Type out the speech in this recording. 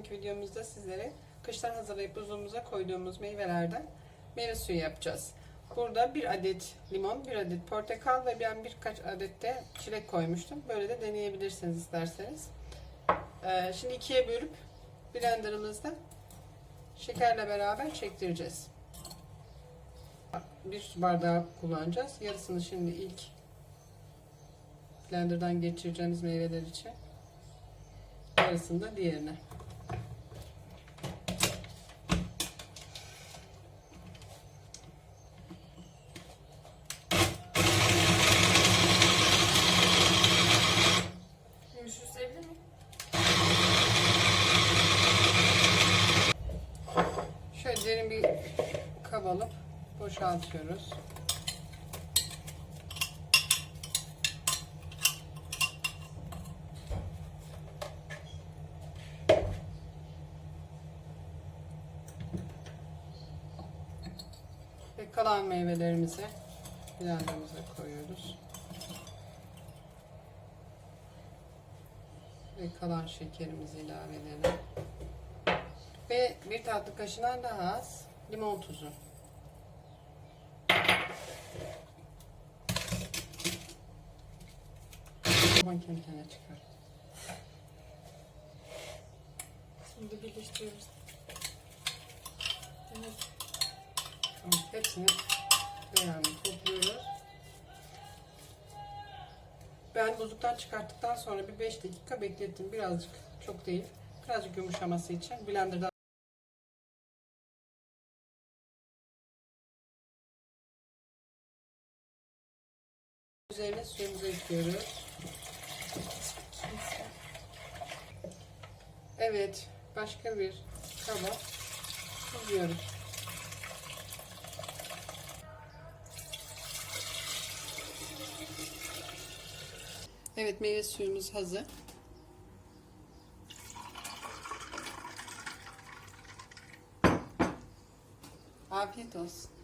Bugünkü videomuzda sizlere kıştan hazırlayıp buzluğumuza koyduğumuz meyvelerden meyve suyu yapacağız. Burada bir adet limon, bir adet portakal ve ben birkaç adet de çilek koymuştum. Böyle de deneyebilirsiniz isterseniz. Ee, şimdi ikiye bölüp blenderımızda şekerle beraber çektireceğiz. Bir su bardağı kullanacağız. Yarısını şimdi ilk blenderdan geçireceğimiz meyveler için. Yarısını da diğerine. Bir kab alıp boşaltıyoruz. Ve kalan meyvelerimizi blenderımıza koyuyoruz. Ve kalan şekerimizi ilave edelim. Ve bir tatlı kaşığından daha az limon tuzu. Kendi kendine çıkar. Şimdi birleştiriyoruz. Evet. Tamam, hepsini beraber topluyoruz. Ben buzluktan çıkarttıktan sonra bir 5 dakika beklettim. Birazcık, çok değil. Birazcık yumuşaması için. Blender'da Üzerine suyumuzu ekliyoruz. Evet, başka bir kaba tuzuyoruz. Evet, meyve suyumuz hazır. Afiyet olsun.